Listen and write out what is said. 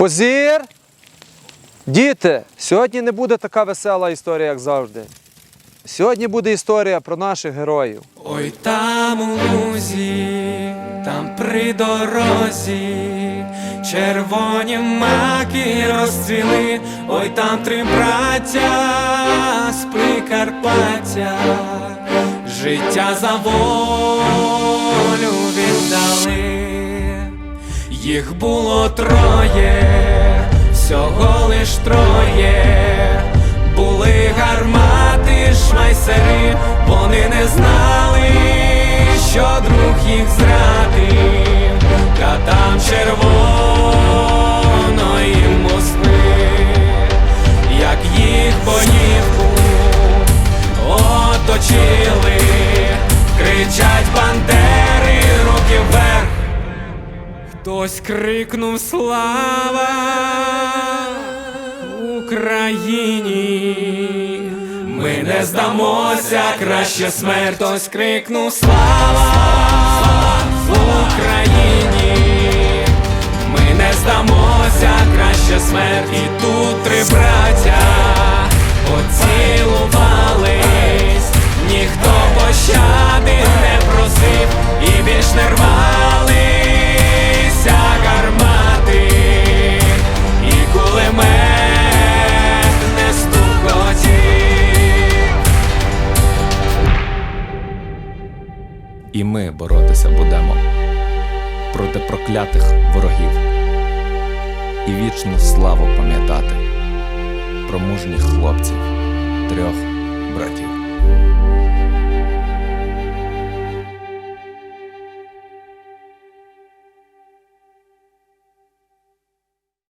Позір! Діти, сьогодні не буде така весела історія, як завжди. Сьогодні буде історія про наших героїв. Ой там у лузі, там при дорозі, червоні маки розцвіли, ой там три браття з Прикарпаття, життя за волю віддали, їх було троє, всього лиш троє, були гармати, шмайсери, вони не знали, що друг їх зрадив, Хтось крикнув слава Україні. Ми не здамося, краще смерть. Хтось крикнув слава Україні. Ми не здамося, краще смерть. І тут три браття поцілувались, ніхто пощади не просив і більш не І ми боротися будемо проти проклятих ворогів і вічну славу пам'ятати про мужніх хлопців.